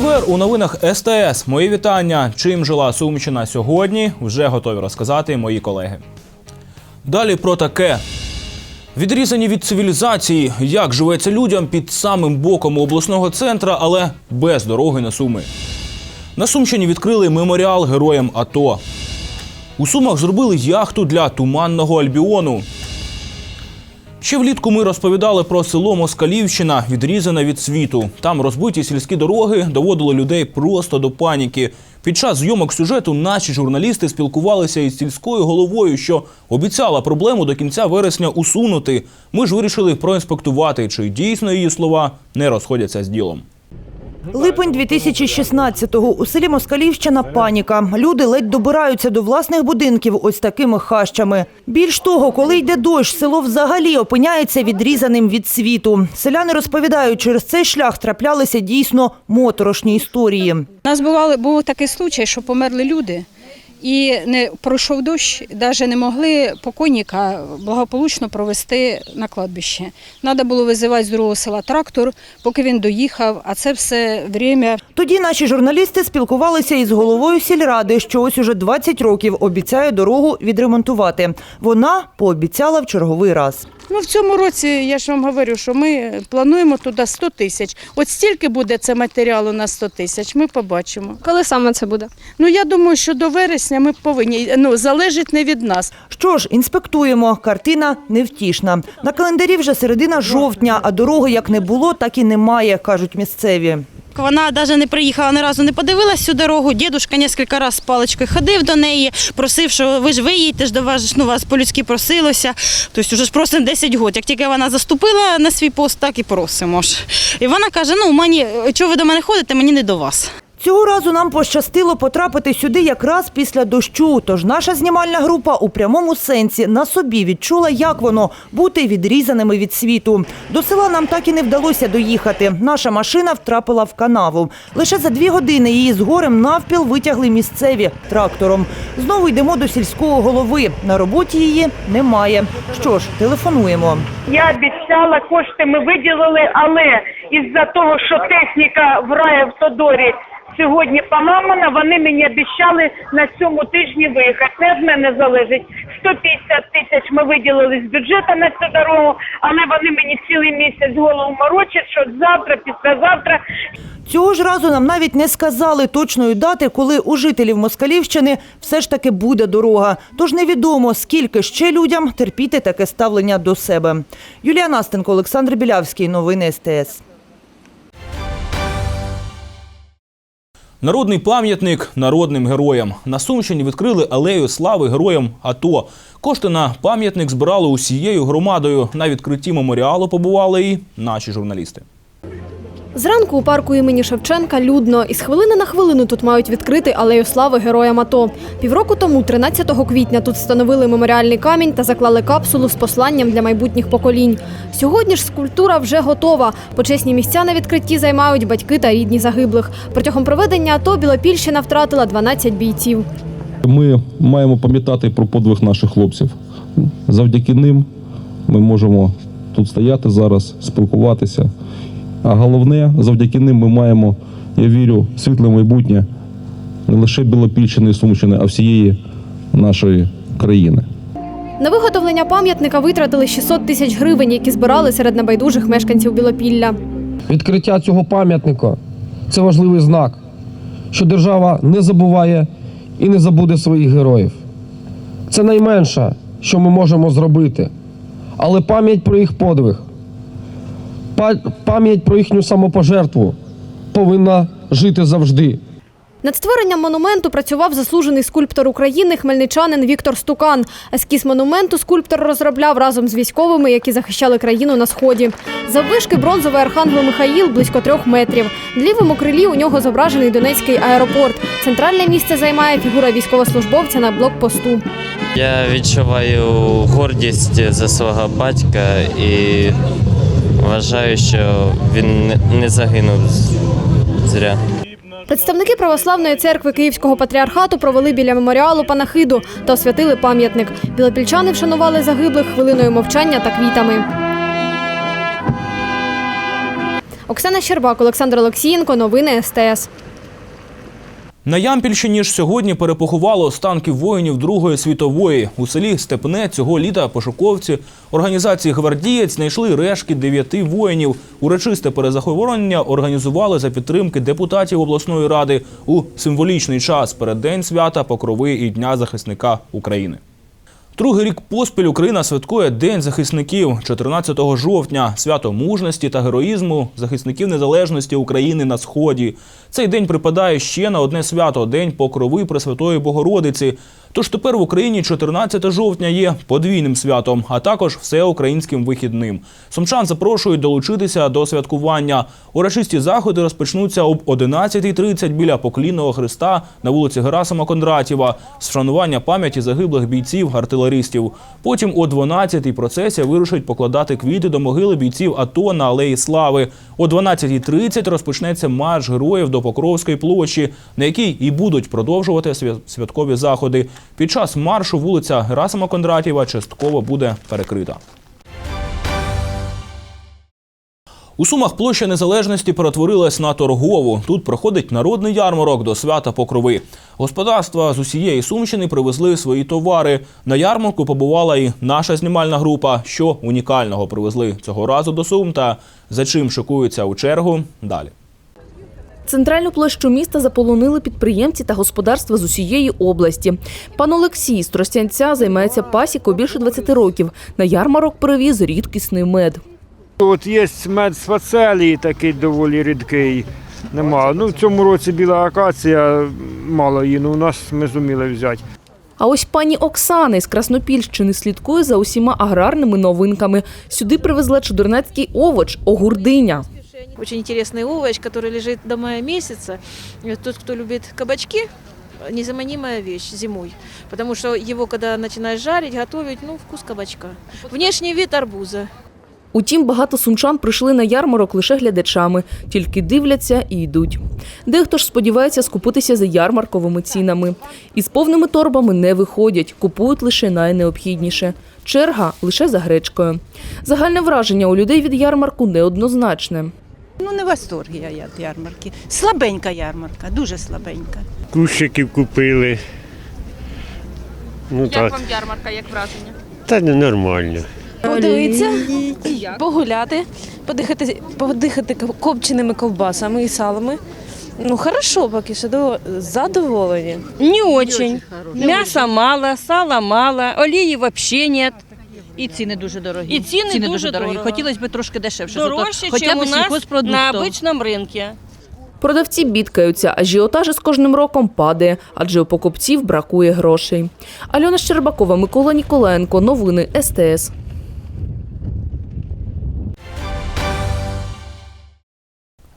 Четвер у новинах СТС. Мої вітання. Чим жила Сумщина сьогодні? Вже готові розказати мої колеги. Далі про таке. Відрізані від цивілізації, як живеться людям під самим боком обласного центра, але без дороги на Суми. На Сумщині відкрили меморіал героям АТО. У Сумах зробили яхту для туманного Альбіону. Ще влітку ми розповідали про село Москалівщина, відрізане від світу. Там розбиті сільські дороги доводили людей просто до паніки. Під час зйомок сюжету наші журналісти спілкувалися із сільською головою, що обіцяла проблему до кінця вересня усунути. Ми ж вирішили проінспектувати, чи дійсно її слова не розходяться з ділом. Липень 2016-го. У селі Москалівщина паніка. Люди ледь добираються до власних будинків ось такими хащами. Більш того, коли йде дощ, село взагалі опиняється відрізаним від світу. Селяни розповідають, через цей шлях траплялися дійсно моторошні історії. У нас бували, був такий случай, що померли люди. І не пройшов дощ, навіть не могли покойника благополучно провести на кладбище. Треба було визивати з другого села трактор, поки він доїхав, а це все время Тоді наші журналісти спілкувалися із головою сільради, що ось уже 20 років обіцяє дорогу відремонтувати. Вона пообіцяла в черговий раз. Ну, в цьому році я ж вам говорю, що ми плануємо туди 100 тисяч. От стільки буде це матеріалу на 100 тисяч, ми побачимо. Коли саме це буде? Ну я думаю, що до вересня ми повинні. Ну залежить не від нас. Що ж, інспектуємо. Картина невтішна. На календарі вже середина жовтня, а дороги як не було, так і немає, кажуть місцеві. Вона навіть не приїхала ні разу, не подивилась цю дорогу. Дідушка кілька разів з паличкою ходив до неї, просив, що ви ж виїдьте ж до вас, ну вас по-людськи просилося. Тобто вже ж просимо 10 років. Як тільки вона заступила на свій пост, так і просимо. І вона каже: ну мені, чого ви до мене ходите, мені не до вас. Цього разу нам пощастило потрапити сюди якраз після дощу. Тож наша знімальна група у прямому сенсі на собі відчула, як воно бути відрізаними від світу. До села нам так і не вдалося доїхати. Наша машина втрапила в канаву. Лише за дві години її з горем навпіл витягли місцеві трактором. Знову йдемо до сільського голови. На роботі її немає. Що ж, телефонуємо. Я обіцяла, кошти ми виділили, але із-за того, що техніка в райавтодорі сьогодні поламана, вони мені обіцяли на цьому тижні виїхати. Не від мене залежить. 150 тисяч ми виділили з бюджету на цю дорогу, але вони мені цілий місяць голову морочать, що завтра, післязавтра Цього ж разу нам навіть не сказали точної дати, коли у жителів Москалівщини все ж таки буде дорога. Тож невідомо, скільки ще людям терпіти таке ставлення до себе. Юлія Настенко, Олександр Білявський. Новини СТС. Народний пам'ятник народним героям. На Сумщині відкрили алею слави героям АТО. Кошти на пам'ятник збирали усією громадою. На відкритті меморіалу побували і наші журналісти. Зранку у парку імені Шевченка людно. Із хвилини на хвилину тут мають відкрити алею слави героям АТО. Півроку тому, 13 квітня, тут встановили меморіальний камінь та заклали капсулу з посланням для майбутніх поколінь. Сьогодні ж скульптура вже готова. Почесні місця на відкритті займають батьки та рідні загиблих. Протягом проведення АТО Білопільщина втратила 12 бійців. Ми маємо пам'ятати про подвиг наших хлопців. Завдяки ним ми можемо тут стояти зараз, спілкуватися. А головне, завдяки ним ми маємо, я вірю, світле майбутнє не лише Білопільщини і Сумщини, а всієї нашої країни. На виготовлення пам'ятника витратили 600 тисяч гривень, які збирали серед небайдужих мешканців Білопілля. Відкриття цього пам'ятника це важливий знак, що держава не забуває і не забуде своїх героїв. Це найменше, що ми можемо зробити. Але пам'ять про їх подвиг, пам'ять про їхню самопожертву повинна жити завжди. Над створенням монументу працював заслужений скульптор України хмельничанин Віктор Стукан. Ескіз монументу скульптор розробляв разом з військовими, які захищали країну на сході. Заввишки бронзовий архангел Михаїл близько трьох метрів. В лівому крилі у нього зображений Донецький аеропорт. Центральне місце займає фігура військовослужбовця на блокпосту. Я відчуваю гордість за свого батька і вважаю, що він не- загинув зря. Представники православної церкви Київського патріархату провели біля меморіалу панахиду та освятили пам'ятник. Білопільчани вшанували загиблих хвилиною мовчання та квітами. Оксана Щербак, Олександр Олексієнко. Новини СТС. На Ямпільщині ж сьогодні перепоховало останки воїнів Другої світової. У селі Степне цього літа пошуковці організації Гвардієць знайшли решки дев'яти воїнів. Урочисте перезахоронення організували за підтримки депутатів обласної ради у символічний час перед День свята Покрови і Дня захисника України. Другий рік поспіль Україна святкує День захисників 14 жовтня, свято мужності та героїзму захисників незалежності України на сході. Цей день припадає ще на одне свято День Покрови Пресвятої Богородиці. Тож тепер в Україні 14 жовтня є подвійним святом, а також всеукраїнським вихідним. Сумчан запрошують долучитися до святкування. Урочисті заходи розпочнуться об 11.30 біля поклінного хреста на вулиці Герасима Кондратєва з вшанування пам'яті загиблих бійців артилерістів. Потім о 12.00 процесія вирушить покладати квіти до могили бійців АТО на Алеї Слави. О 12.30 розпочнеться марш героїв до Покровської площі, на якій і будуть продовжувати свя- святкові заходи. Під час маршу вулиця Герасима Кондратєва частково буде перекрита. У Сумах площа Незалежності перетворилась на торгову. Тут проходить народний ярмарок до свята Покрови. Господарства з усієї Сумщини привезли свої товари. На ярмарку побувала і наша знімальна група. Що унікального привезли цього разу до Сум та за чим шокуються у чергу далі. Центральну площу міста заполонили підприємці та господарства з усієї області. Пан Олексій з Тростянця займається пасікою більше 20 років. На ярмарок привіз рідкісний мед. От є мед з фацелії такий доволі рідкий. Нема. Ну, в цьому році біла акація, мало її, ну у нас ми зуміли взяти. А ось пані Оксана з Краснопільщини слідкує за усіма аграрними новинками. Сюди привезла чудернацький овоч – огурдиня. Очень интересный овощ, который лежит до мая месяца. И Тот, кто любит кабачки, незаменимая вещь зимой. Потому что его, когда начинаешь жарить, готовить, ну, вкус кабачка. Внешний вид арбуза. Утім, багато сумчан прийшли на ярмарок лише глядачами, тільки дивляться і йдуть. Дехто ж сподівається скупитися за ярмарковими цінами. Із повними торбами не виходять, купують лише найнеобхідніше. Черга лише за гречкою. Загальне враження у людей від ярмарку неоднозначне. Ну, не в восторгі я від ярмарки. Слабенька ярмарка, дуже слабенька. Кущиків купили. Ну, так. вам ярмарка, як враження? Та не нормально. Подивитися, погуляти, подихати, подихати копченими ковбасами і салами. Ну, хорошо, поки що до- задоволені. Не очень. Мяса мало, сала мало, олії взагалі нет. І ціни дуже дорогі. І ціни дуже дорогі. Хотілося б трошки дешевше. Дорожче, ніж у нас на обичному ринку. Продавці бідкаються, ажіотаж із кожним роком падає, адже у покупців бракує грошей. Альона Щербакова, Микола Ніколенко, Новини СТС.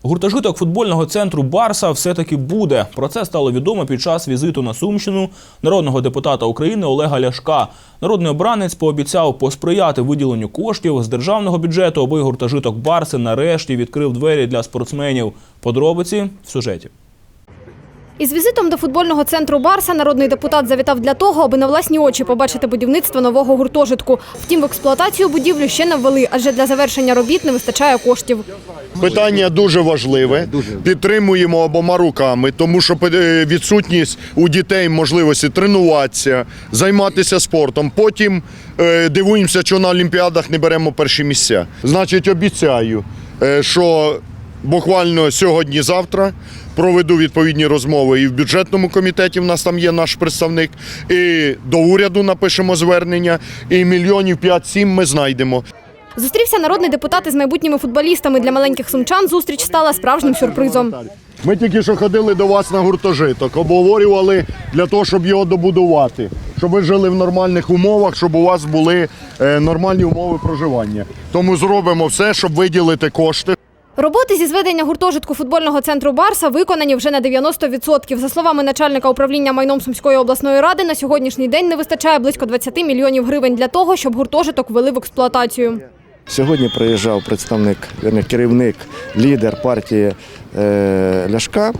Гуртожиток футбольного центру Барса все-таки буде. Про це стало відомо під час візиту на Сумщину народного депутата України Олега Ляшка. Народний обранець пообіцяв посприяти виділенню коштів з державного бюджету, аби гуртожиток Барси нарешті відкрив двері для спортсменів. Подробиці в сюжеті. Із візитом до футбольного центру Барса народний депутат завітав для того, аби на власні очі побачити будівництво нового гуртожитку. Втім, в експлуатацію будівлю ще не ввели, адже для завершення робіт не вистачає коштів. Питання дуже важливе. Підтримуємо обома руками, тому що е, відсутність у дітей можливості тренуватися, займатися спортом. Потім е, дивуємося, що на Олімпіадах не беремо перші місця. Значить, обіцяю, е, що буквально сьогодні-завтра проведу відповідні розмови і в бюджетному комітеті. В нас там є наш представник, і до уряду напишемо звернення, і мільйонів 5-7 ми знайдемо. Зустрівся народний депутат із майбутніми футболістами. Для маленьких сумчан зустріч стала справжнім сюрпризом. Ми тільки що ходили до вас на гуртожиток, обговорювали для того, щоб його добудувати, щоб ви жили в нормальних умовах, щоб у вас були е, нормальні умови проживання. Тому зробимо все, щоб виділити кошти. Роботи зі зведення гуртожитку футбольного центру Барса виконані вже на 90%. За словами начальника управління майном Сумської обласної ради, на сьогоднішній день не вистачає близько 20 мільйонів гривень для того, щоб гуртожиток ввели в експлуатацію. Сьогодні приїжджав представник, керівник, лідер партії е, Ляшка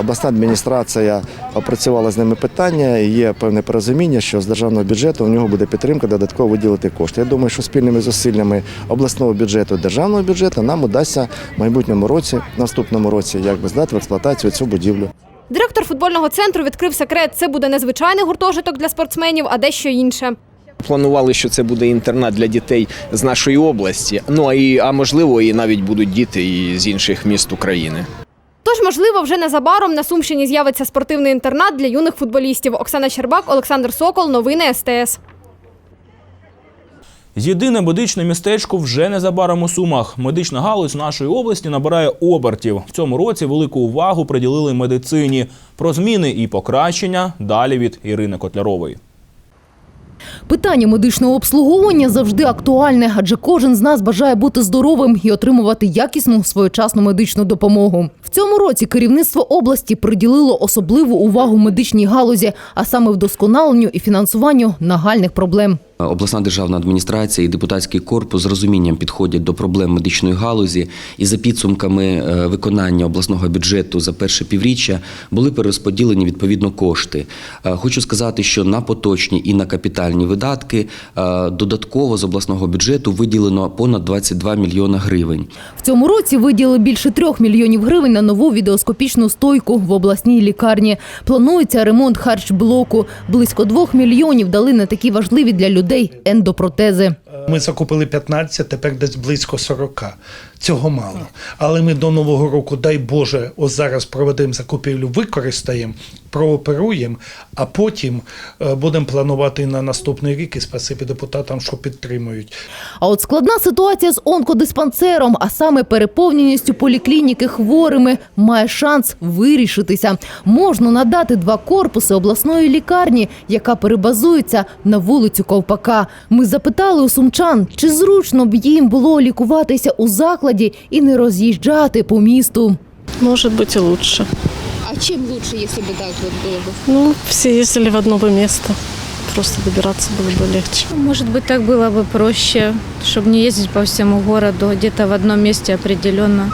Обласна адміністрація опрацювала з ними питання. і Є певне порозуміння, що з державного бюджету у нього буде підтримка додатково виділити кошти. Я думаю, що спільними зусиллями обласного бюджету і державного бюджету нам удасться в майбутньому році, наступному році, якби здати в експлуатацію цю будівлю. Директор футбольного центру відкрив секрет. Це буде не звичайний гуртожиток для спортсменів, а дещо інше. Планували, що це буде інтернат для дітей з нашої області. Ну а і а можливо, і навіть будуть діти і з інших міст України. Тож, можливо, вже незабаром на Сумщині з'явиться спортивний інтернат для юних футболістів. Оксана Щербак, Олександр Сокол. Новини СТС. Єдине медичне містечко вже незабаром у Сумах. Медична галузь нашої області набирає обертів. В цьому році велику увагу приділили медицині. Про зміни і покращення далі від Ірини Котлярової. Питання медичного обслуговування завжди актуальне, адже кожен з нас бажає бути здоровим і отримувати якісну своєчасну медичну допомогу. В цьому році керівництво області приділило особливу увагу медичній галузі, а саме вдосконаленню і фінансуванню нагальних проблем. Обласна державна адміністрація і депутатський корпус з розумінням підходять до проблем медичної галузі, і за підсумками е, виконання обласного бюджету за перше півріччя були перерозподілені відповідно кошти. Е, Хочу сказати, що на поточні і на капітальні видатки е, додатково з обласного бюджету виділено понад 22 мільйона гривень. В цьому році виділили більше трьох мільйонів гривень на нову відеоскопічну стойку в обласній лікарні. Планується ремонт харчблоку. Близько двох мільйонів дали на такі важливі для людей ендопротези. Ми закупили 15, тепер десь близько 40. Цього мало. Але ми до Нового року, дай Боже, ось зараз проведемо закупівлю, використаємо, прооперуємо, а потім е, будемо планувати на наступний рік і спасибі депутатам, що підтримують. А от складна ситуація з онкодиспансером, а саме переповненістю поліклініки хворими, має шанс вирішитися. Можна надати два корпуси обласної лікарні, яка перебазується на вулицю Ковпака. Ми запитали у сумчан, чи зручно б їм було лікуватися у закладі і не роз'їжджати по місту. Может быть и лучше. А чем лучше, если бы так вот было бы? Ну, все ездили в одно бы место. Просто добираться было бы легче. Может быть, так было бы проще, чтобы не ездить по всему городу, где-то в одном месте определенно.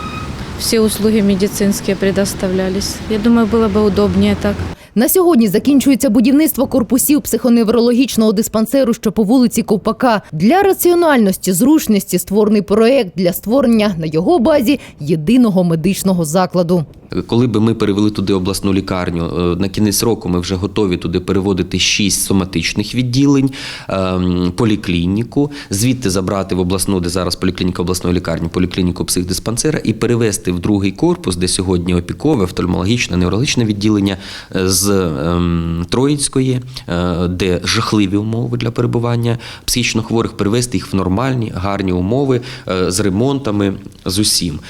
Все услуги медицинские предоставлялись. Я думаю, было бы удобнее так. На сьогодні закінчується будівництво корпусів психоневрологічного диспансеру, що по вулиці Ковпака. Для раціональності, зручності створений проект для створення на його базі єдиного медичного закладу. Коли би ми перевели туди обласну лікарню, е, на кінець року ми вже готові туди переводити шість соматичних відділень, ем, поліклініку, звідти забрати в обласну, де зараз поліклініка обласної лікарні, поліклініку психдиспансера і перевести в другий корпус, де сьогодні опікове, офтальмологічне, неврологічне відділення е, з ем, Троїцької, е, де жахливі умови для перебування психічно хворих, привести їх в нормальні, гарні умови е, з ремонтами, з усім.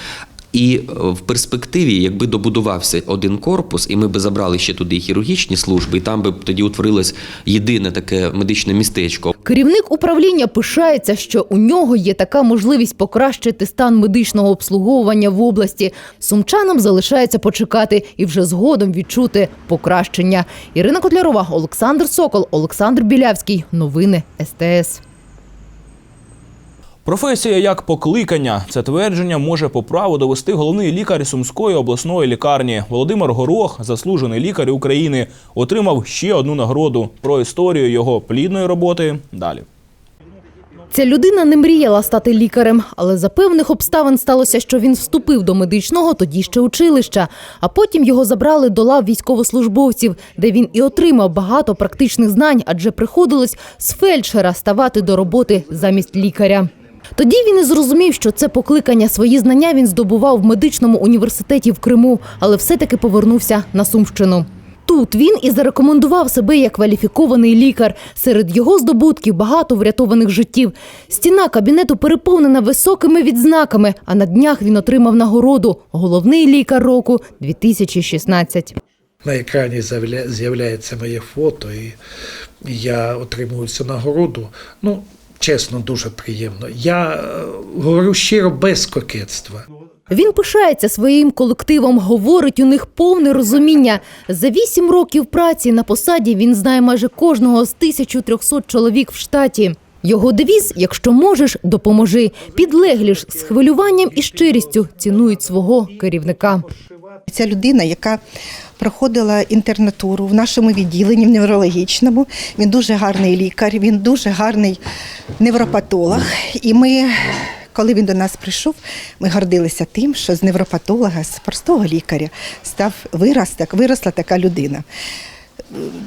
І е, в перспективі, якби добудувався один корпус, і ми би забрали ще туди хірургічні служби, і там би тоді утворилось єдине таке медичне містечко. Керівник управління пишається, що у нього є така можливість покращити стан медичного обслуговування в області. Сумчанам залишається почекати і вже згодом відчути покращення. Ірина Котлярова, Олександр Сокол, Олександр Білявський. Новини СТС. Професія як покликання. Це твердження може по праву довести головний лікар Сумської обласної лікарні. Володимир Горох, заслужений лікар України, отримав ще одну нагороду. Про історію його плідної роботи далі. Ця людина не мріяла стати лікарем, але за певних обставин сталося, що він вступив до медичного тоді ще училища, а потім його забрали до лав військовослужбовців, де він і отримав багато практичних знань, адже приходилось з фельдшера ставати до роботи замість лікаря. Тоді він і зрозумів, що це покликання. Свої знання він здобував в медичному університеті в Криму, але все-таки повернувся на Сумщину. Тут він і зарекомендував себе як кваліфікований лікар. Серед його здобутків багато врятованих життів. Стіна кабінету переповнена високими відзнаками. А на днях він отримав нагороду Головний лікар року 2016. На екрані з'явля- з'являється моє фото, і я отримую цю нагороду. Ну, чесно, дуже приємно. Я е, говорю щиро без кокетства. Він пишається своїм колективом, говорить у них повне розуміння. За вісім років праці на посаді він знає майже кожного з 1300 чоловік в штаті. Його девіз «Якщо можеш, допоможи». Підлеглі ж з хвилюванням і щирістю цінують свого керівника. Ця людина, яка проходила інтернатуру в нашому відділенні в неврологічному. Він дуже гарний лікар, він дуже гарний невропатолог. І ми, коли він до нас прийшов, ми гордилися тим, що з невропатолога, з простого лікаря став вираз, так, виросла така людина.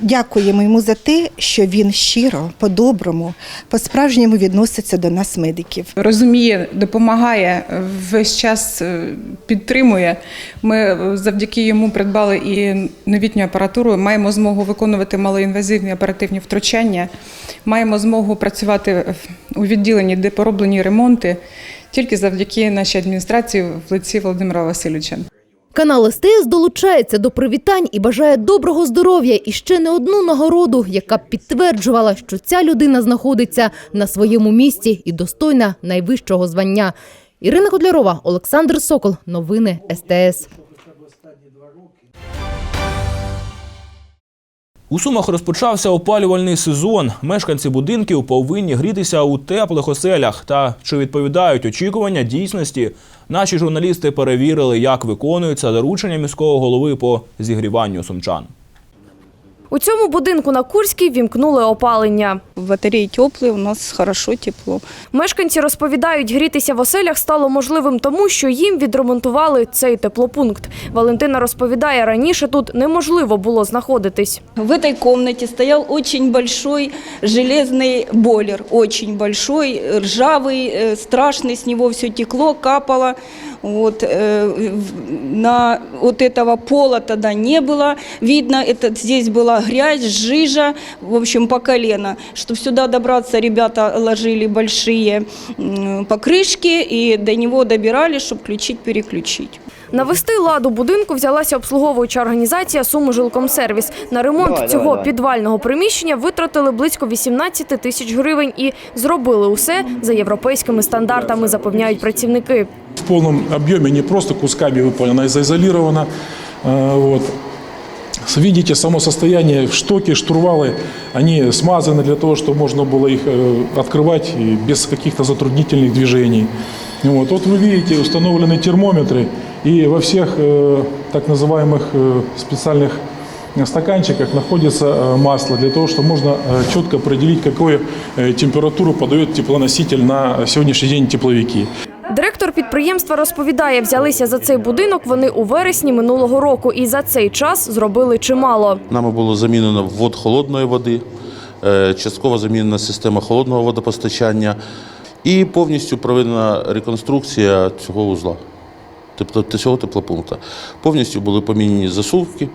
Дякуємо йому за те, що він щиро, по-доброму, по-справжньому відноситься до нас, медиків. розуміє, допомагає, весь час е, підтримує. Ми е, завдяки йому придбали і новітню апаратуру. Маємо змогу виконувати малоінвазивні оперативні втручання. Маємо змогу працювати у відділенні, де пороблені ремонти, тільки завдяки нашій адміністрації в лиці Володимира Васильовича. Канал СТС долучається до привітань і бажає доброго здоров'я і ще не одну нагороду, яка б підтверджувала, що ця людина знаходиться на своєму місці і достойна найвищого звання. Ірина Кодлярова, Олександр Сокол. Новини СТС. У Сумах розпочався опалювальний сезон. Мешканці будинків повинні грітися у теплих оселях. Та чи відповідають очікування дійсності? Наші журналісти перевірили, як виконуються доручення міського голови по зігріванню сумчан. У цьому будинку на Курській вімкнули опалення. Батареи теплые, у нас хорошо тепло. Мешканці розповідають, грітися в оселях стало можливим тому, що їм відремонтували цей теплопункт. Валентина розповідає, раніше тут неможливо було знаходитись. В этой комнате стоял очень большой железный бойлер, очень большой, ржавый, э, страшный, с него все текло, капало. Вот, э, в- на вот этого пола тогда не было видно, это, здесь была грязь, жижа, в общем, по колено. Чтобы сюда добраться, ребята ложили большие м, покрышки и до него добирали, чтобы включить-переключить. Навести ладу будинку взялася обслуговуюча організація «Сумижилкомсервіс». На ремонт Давай, цього давай, давай. підвального приміщення витратили близько 18 тисяч гривень і зробили усе за європейськими стандартами, запевняють працівники. в полном объеме, не просто кусками выполнена, а заизолирована. Э, Вот. Видите, само состояние, штоки, штурвалы, они смазаны для того, чтобы можно было их э, открывать и без каких-то затруднительных движений. Вот. вот вы видите, установлены термометры, и во всех э, так называемых э, специальных стаканчиках находится э, масло для того, чтобы можно э, четко определить, какую э, температуру подает теплоноситель на сегодняшний день тепловики. Директор підприємства розповідає, взялися за цей будинок вони у вересні минулого року і за цей час зробили чимало. Нами було замінено ввод холодної води, е, частково замінена система холодного водопостачання і повністю проведена реконструкція цього узла, тепло- цього теплопункту. Повністю були помінені засувки,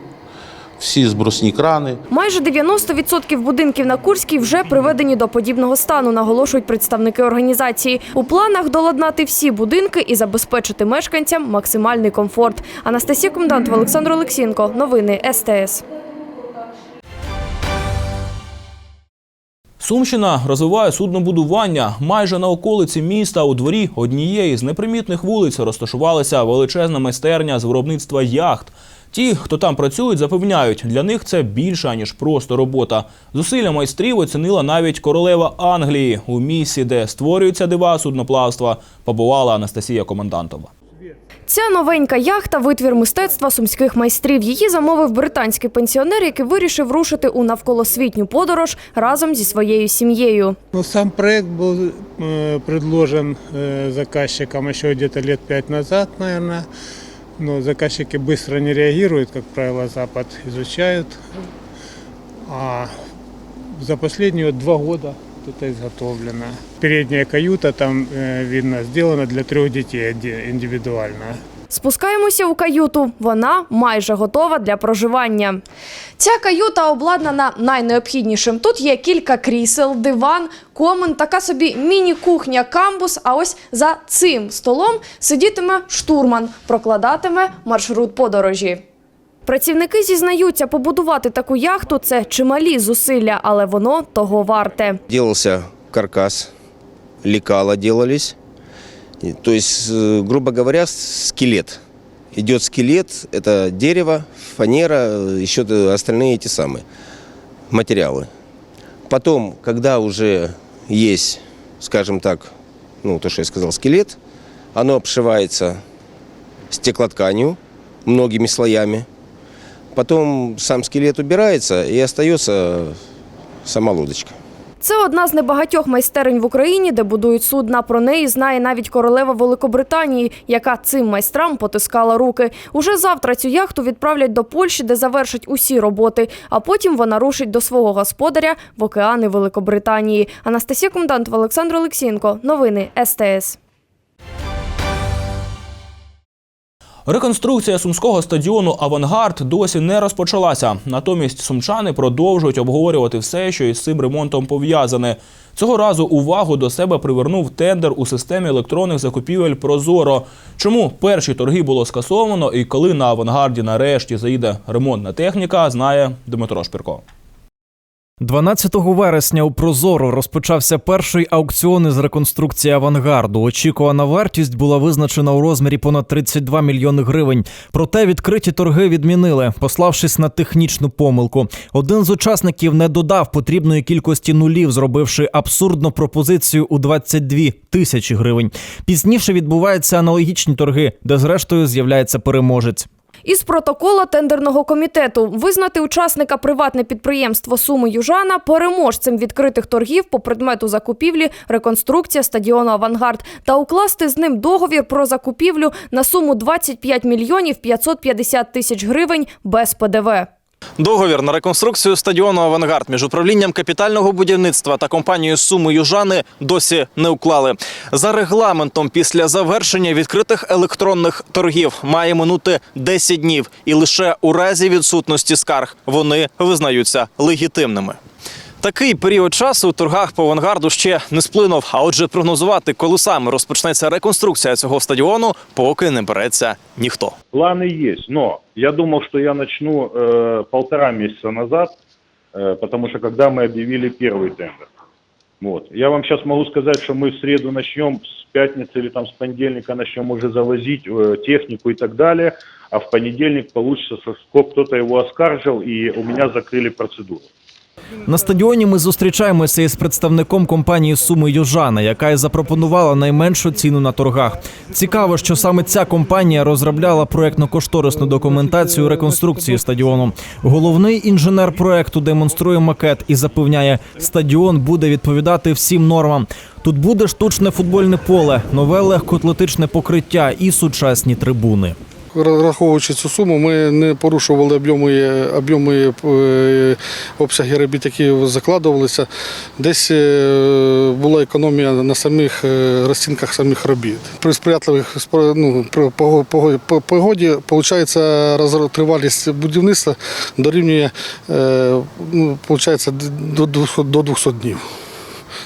всі збросні крани. Майже 90% будинків на Курській вже приведені до подібного стану, наголошують представники організації. У планах доладнати всі будинки і забезпечити мешканцям максимальний комфорт. Анастасія Комендантова, Олександр Олексієнко. Новини СТС. Сумщина розвиває суднобудування. Майже на околиці міста у дворі однієї з непримітних вулиць розташувалася величезна майстерня з виробництва яхт. Ті, хто там працюють, запевняють, для них це більше ніж просто робота. Зусилля майстрів оцінила навіть королева Англії. У місці, де створюються дива судноплавства, побувала Анастасія Комендантова. Ця новенька яхта витвір мистецтва сумських майстрів. Її замовив британський пенсіонер, який вирішив рушити у навколосвітню подорож разом зі своєю сім'єю. Ну, сам проект был э, предложен э, заказчикам еще где-то лет пять назад, наверное. Но заказчики быстро не реагируют, как правило, Запад изучают. А за последние вот два года это изготовлено. Передняя каюта там, э, видно, сделана для трех детей оде- индивидуально. Спускаємося у каюту. Вона майже готова для проживання. Ця каюта обладнана найнеобхіднішим. Тут є кілька крісел, диван, комин, така собі міні-кухня, камбус. А ось за цим столом сидітиме штурман, прокладатиме маршрут подорожі. Працівники зізнаються, побудувати таку яхту це чималі зусилля, але воно того варте. Делался каркас, лекала делались. И, То есть, э, грубо говоря, с- скелет. Идет скелет, это дерево, фанера, э, еще т- остальные эти самые материалы. Потом, когда уже есть, скажем так, ну, то, что я сказал, скелет, оно обшивается стеклотканью, многими слоями. Потом сам скелет убирается и остается сама лодочка. Це одна з небагатьох майстерень в Україні, де будують судна. Про неї знає навіть королева Великобританії, яка цим майстрам потискала руки. Уже завтра цю яхту відправлять до Польщі, де завершать усі роботи. А потім вона рушить до свого господаря в океани Великобританії. Анастасія Комдант, Олександр Олексієнко. Новини СТС. Реконструкція сумського стадіону Авангард досі не розпочалася. Натомість сумчани продовжують обговорювати все, що із цим ремонтом пов'язане. Цього разу увагу до себе привернув тендер у системі електронних закупівель Прозоро. Чому перші торги було скасовано і коли на авангарді нарешті заїде ремонтна техніка, знає Дмитро Шпірко. 12 вересня у Прозоро розпочався перший аукціон із реконструкції авангарду. Очікувана вартість була визначена у розмірі понад 32 мільйони гривень. Проте відкриті торги відмінили, пославшись на технічну помилку. Один з учасників не додав потрібної кількості нулів, зробивши абсурдну пропозицію у 22 тисячі гривень. Пізніше відбуваються аналогічні торги, де зрештою з'являється переможець. Із протокола тендерного комітету визнати учасника приватне підприємство Суми Южана переможцем відкритих торгів по предмету закупівлі реконструкція стадіону Авангард та укласти з ним договір про закупівлю на суму 25 мільйонів 550 тисяч гривень без ПДВ. Договір на реконструкцію стадіону Авангард між управлінням капітального будівництва та компанією Суми Южани досі не уклали. За регламентом після завершення відкритих електронних торгів має минути 10 днів, і лише у разі відсутності скарг вони визнаються легітимними. Такий період часу у торгах по авангарду ще не сплинув. А отже, прогнозувати, коли саме розпочнеться реконструкція цього стадіону, поки не береться ніхто. Планы есть, но я думал, что я начну э, полтора месяца назад, э, потому что когда мы объявили первый тендер. Вот. Я вам сейчас могу сказать, что мы в среду начнем, с пятницы или там с понедельника начнем уже завозить э, технику и так далее, а в понедельник получится, что кто-то его оскаржил и у меня закрыли процедуру. На стадіоні ми зустрічаємося із представником компанії Суми Южана, яка й запропонувала найменшу ціну на торгах. Цікаво, що саме ця компанія розробляла проектно-кошторисну документацію реконструкції стадіону. Головний інженер проекту демонструє макет і запевняє, стадіон буде відповідати всім нормам. Тут буде штучне футбольне поле, нове легкоатлетичне покриття і сучасні трибуни. Враховуючи цю суму, ми не порушували об'єми, об'єми е, обсяги робіт, які закладувалися. Десь е, була економія на самих е, розцінках самих робіт. При сприятливих ну, погоді виходить, тривалість будівництва дорівнює ну, до 200 днів.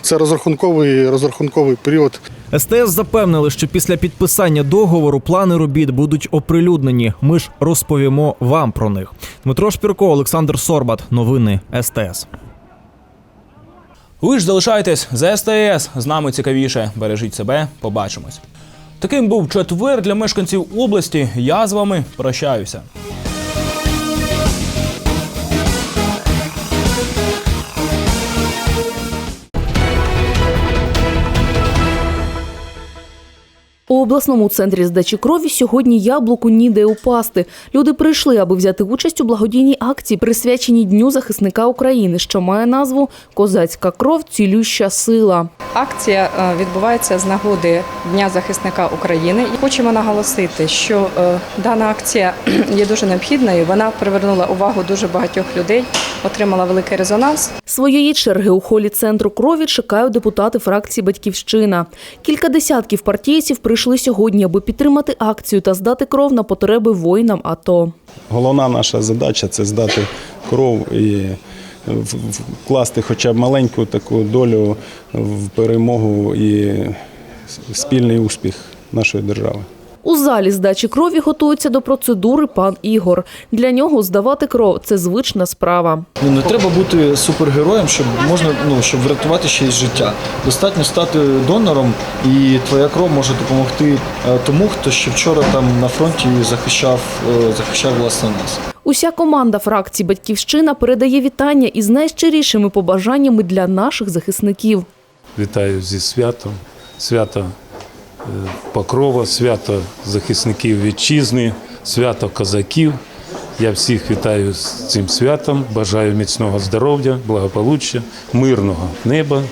Це розрахунковий, розрахунковий період. СТС запевнили, що після підписання договору плани робіт будуть оприлюднені. Ми ж розповімо вам про них. Дмитро Шпірко, Олександр Сорбат. Новини СТС. Ви ж залишайтесь за СТС. З нами цікавіше. Бережіть себе. Побачимось. Таким був четвер для мешканців області. Я з вами прощаюся. Обласному центрі здачі крові сьогодні яблуку ніде упасти. Люди прийшли, аби взяти участь у благодійній акції, присвяченій Дню захисника України, що має назву Козацька кров цілюща сила. Акція е, відбувається з нагоди Дня захисника України. І хочемо наголосити, що е, дана акція є дуже необхідною. Вона привернула увагу дуже багатьох людей, отримала великий резонанс. Своєї черги у холі центру крові чекають депутати фракції Батьківщина. Кілька десятків партійців прийшли сьогодні, аби підтримати акцію та здати кров на потреби воїнам АТО. Головна наша задача це здати кров і вкласти хоча б маленьку таку долю в перемогу і спільний успіх нашої держави. У залі здачі крові готується до процедури пан Ігор. Для нього здавати кров це звична справа. Ну не треба бути супергероєм, щоб можна ну щоб врятувати щось життя. Достатньо стати донором, і твоя кров може допомогти е, тому, хто ще вчора там на фронті захищав е, захищав власне нас. Уся команда фракції Батьківщина передає вітання із найщирішими побажаннями для наших захисників. Вітаю зі святом, свято е, Покрова, свято захисників вітчизни, свято козаків. Я всіх вітаю з цим святом, бажаю міцного здоров'я, благополуччя, мирного неба